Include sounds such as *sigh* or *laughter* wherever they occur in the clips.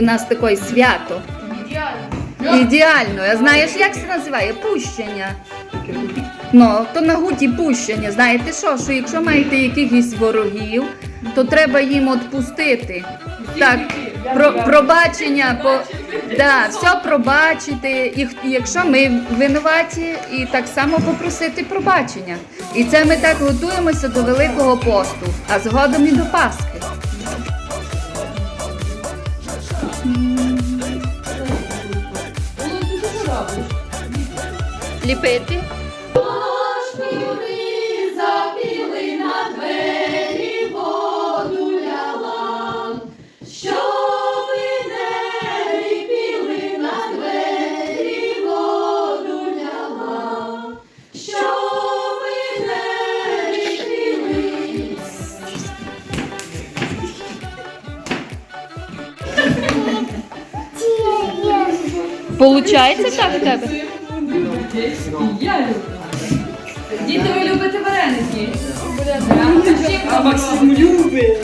У нас таке свято. Ідеально. А знаєш, як це називає? Пущення. Ну, то на гуті пущення. Знаєте що? Що якщо маєте якихось ворогів, то треба їм відпустити. Так, про, пробачення, по, да, все пробачити. І, і якщо ми винуваті, і так само попросити пробачення. І це ми так готуємося до Великого посту, а згодом і до Пасхи. Ліпити. Получається так в тебе? Я люблю. Діти, ви любите вареники? А Максим любить.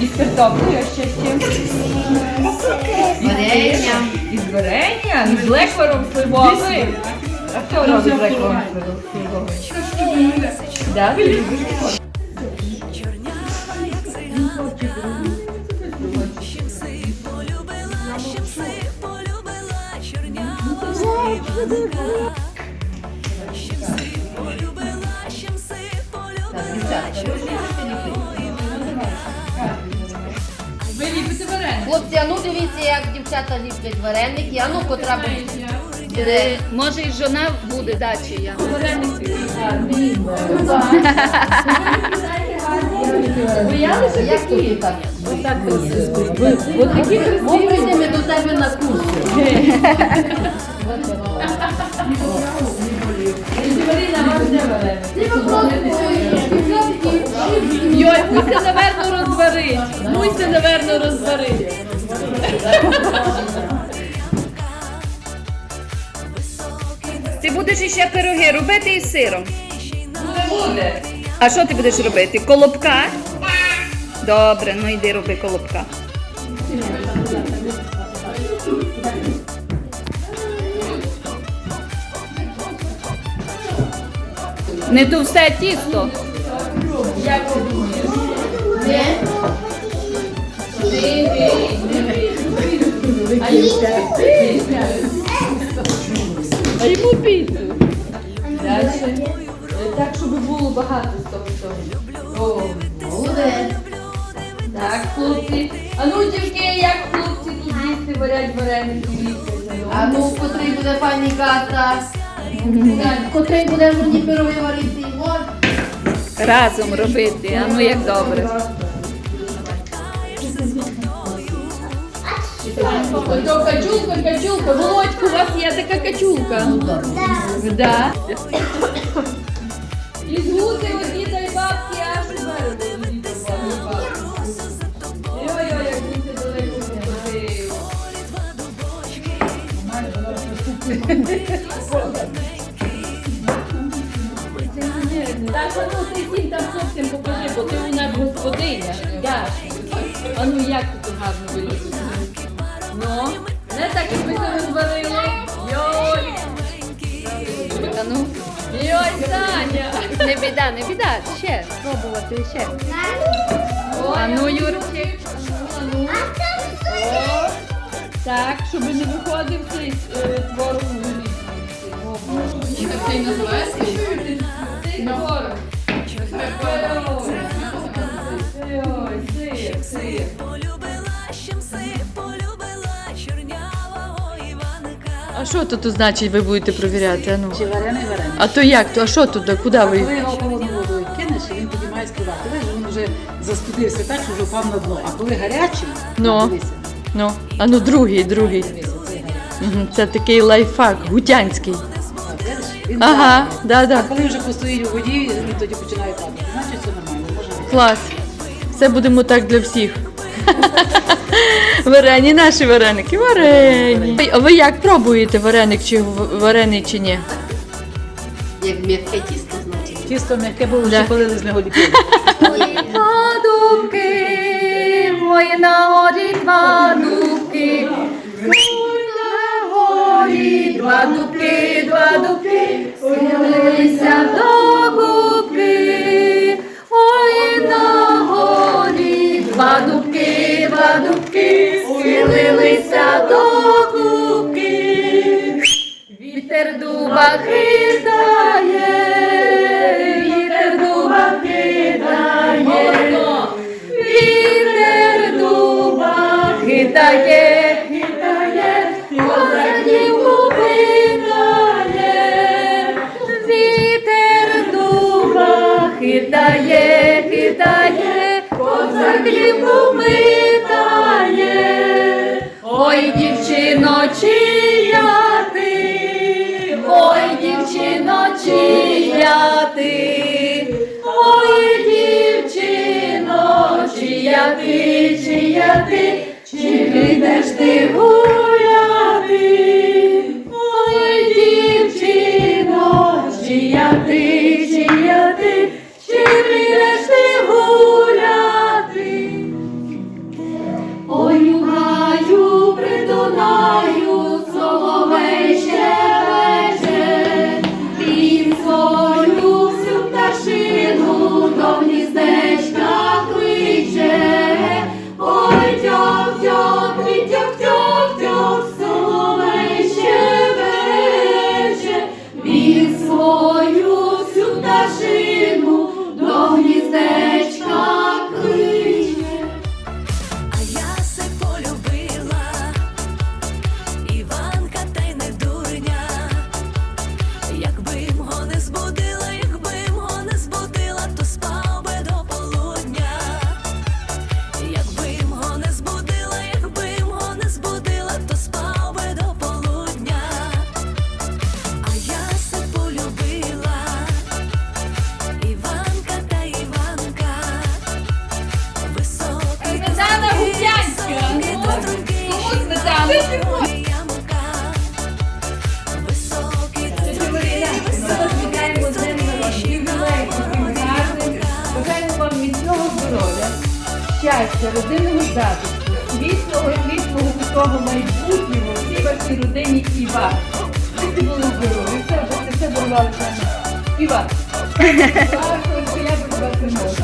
Із картоплею, а ще з чим? Варення. Із варенням, із лекваром сливовим. А хто робить лекваром сливовим? Да, ти любиш? Ви любите вареники? Хлопці, а ну дивіться, як дівчата ліплять вареники, а ну котра буде. Е, Може, і жона буде дачі я. Вареники. *laughs* Боялися такі? тобі так? От Ми прийдемо до тебе на курси. *laughs* Йой, муся, наверно, розварить. Муся, наверно, розварить. Ти будеш іще пироги робити із сиром. Буде, буде. А що ти будеш робити? Колобка? Добре, ну йди роби колобка. Не товсте тісто. Як ти думаєш? А йому піцу. Так, щоб було багато О, Молодець. Так, хлопці. А ну, дівки, як хлопці тут їсти варять вареники ліплять. А ну, котрий буде пані Ката? Котрий буде мені пироги варити? Разом робити, а ну як добре. Ото качулка, качулка. Володька, у вас є така качулка? Да. І згути от нас господиня. А ну як тут гарно вилізти? Ну, не так, як ми себе зварили. Йой! А ну, Йой, Саня! не біда, не біда. Ще спробувати ще. Ой, А ну, Юрчик. а ну. О, Так, щоб не виходив цей е, творог. Як цей називається? Цей творог. Ой, сир, сир. А що тут значить ви будете провіряти? А, ну? Чи варений варений. а то як? То? А що тут? Куди Коли ви? його холодну водою кинеш, і він тоді має співати. Видиш, він вже застудився так, що вже впав на дно. А коли гарячий, Ну. дивися, Ну, а ну другий, другий. дивися, цей гарячий. Це такий лайфхак, гутянський. Так, видиш? Він Ага, плаває. да, А да. коли вже постоїть у воді, він тоді починає падати. Значить, все нормально, може. Клас. Це будемо так для всіх. *laughs* Варені, наші вареники, варені. А ви як пробуєте вареник чи варений чи ні? Як м'яке тісто, значить. Тісто м'яке було, вже полили з нього ліпили. *laughs* Дубки, мої на горі два дубки. На горі два дубки, два дубки. Схилилися до гори. хитає, хитає, козаківку питає, вітер дуба, хитає, хитає, козаківку питає, ой дівчино, чия ти, ой дівчино, чия ти, ой дівчино, чия ти, чия ти. Завжди. щастя, родинного затишку, світлого, світлого, такого майбутнього всій вашій родині і вас. Ви були здорові, все, бо це все було І вас. Вашого, що я без вас не можу.